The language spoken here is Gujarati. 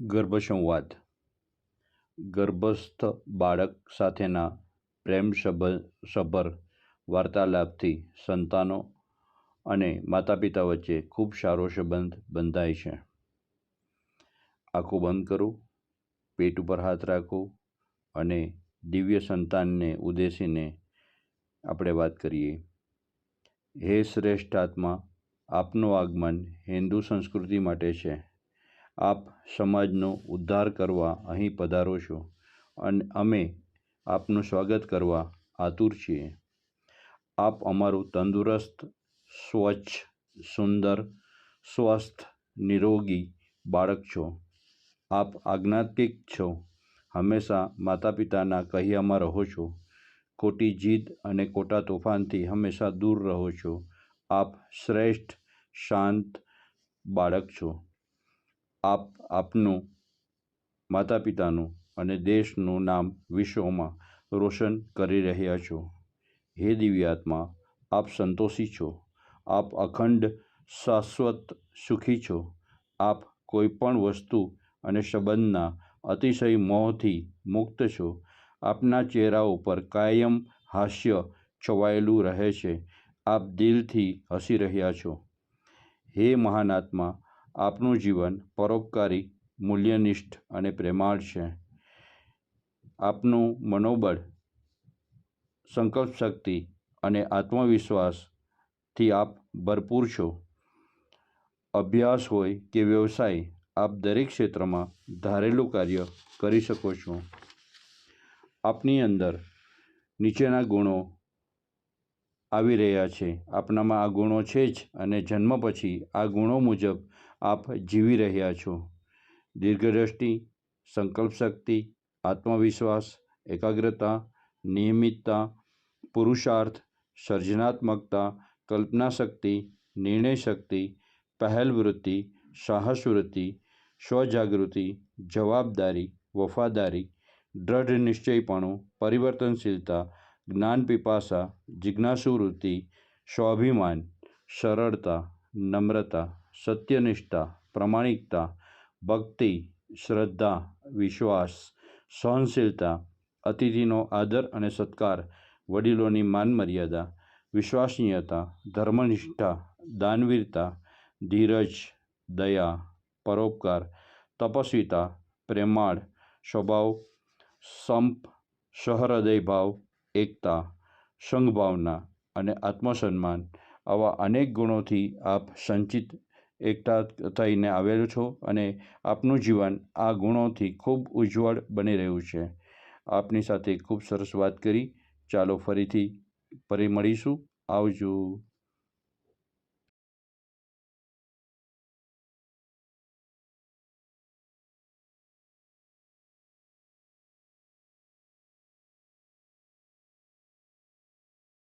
ગર્ભસંવાદ. ગર્ભસ્થ બાળક સાથેના પ્રેમ સભર વાર્તાલાપથી સંતાનો અને માતાપિતા વચ્ચે ખૂબ સારો સંબંધ બંધાય છે. આંખો બંધ કરો, પેટ ઉપર હાથ રાખો અને દિવ્ય સંતાનને ઉદ્દેશીને આપણે વાત કરીએ. હે શ્રેષ્ઠ આત્મા, આપનું આગમન હિન્દુ સંસ્કૃતિ માટે છે. આપ સમાજનો ઉદ્ધાર કરવા અહીં પધારો છો અને અમે આપનું સ્વાગત કરવા આતુર છીએ. આપ અમારું તંદુરસ્ત, સ્વચ્છ, સુંદર, સ્વસ્થ, નિરોગી બાળક છો. આપ આજ્ઞાતિક છો. હંમેશા માતા પિતાના કહ્યામાં રહો છો. ખોટી જીદ અને ખોટા તોફાનથી હંમેશા દૂર રહો છો. આપ શ્રેષ્ઠ, શાંત બાળક છો. આપ આપનું, માતાપિતાનું અને દેશનું નામ વિશ્વમાં રોશન કરી રહ્યા છો. હે દિવ્યાત્મા, આપ સંતોષી છો. આપ અખંડ, શાશ્વત સુખી છો. આપ કોઈપણ વસ્તુ અને સંબંધના અતિશય મોહથી મુક્ત છો. આપના ચહેરા ઉપર કાયમ હાસ્ય છવાયેલું રહે છે. આપ દિલથી હસી રહ્યા છો. હે મહાન આત્મા આપનું જીવન પરોપકારી, મૂલ્યનિષ્ઠ અને પ્રેમાળ છે. આપનું મનોબળ, સંકલ્પ શક્તિ અને આત્મવિશ્વાસથી આપ ભરપૂર છો. અભ્યાસ હોય કે વ્યવસાય, આપ દરેક ક્ષેત્રમાં ધારેલું કાર્ય કરી શકો છો. આપની અંદર નીચેના ગુણો આવી રહ્યા છે. આપનામાં આ ગુણો છે જ અને જન્મ પછી આ ગુણો મુજબ આપ જીવી રહ્યા છો. દીર્ઘદ્રષ્ટિ, સંકલ્પશક્તિ, આત્મવિશ્વાસ, એકાગ્રતા, નિયમિતતા, પુરુષાર્થ, સર્જનાત્મકતા, કલ્પનાશક્તિ, નિર્ણયશક્તિ, પહેલવૃત્તિ, સાહસવૃત્તિ, સ્વજાગૃતિ, જવાબદારી, વફાદારી દૃઢ નિશ્ચયપણું, પરિવર્તનશીલતા જ્ઞાન પીપાસા જિજ્ઞાસુ જિજ્ઞાસુવૃત્તિ, સ્વાભિમાન, સરળતા, નમ્રતા સત્યનિષ્ઠા, પ્રમાણિકતા, ભક્તિ, શ્રદ્ધા, વિશ્વાસ, સહનશીલતા, અતિથિનો આદર અને સત્કાર, વડીલોની માન મર્યાદા વિશ્વસનીયતા, ધર્મનિષ્ઠા, દાનવીરતા, ધીરજ, દયા, પરોપકાર, તપસ્વીતા, પ્રેમાળ, સ્વભાવ, સંપ, સહૃદયભાવ, એકતા, સંઘભાવના અને આત્મસન્માન આવા અનેક ગુણોથી આપ સંચિત એકઠા થઈને આવેલો છો અને આપનું જીવન આ ગુણોથી ખૂબ ઉજ્જવળ બની રહ્યું છે. આપની સાથે ખૂબ સરસ વાત કરી. ચાલો ફરીથી ફરી મળીશું. આવજો.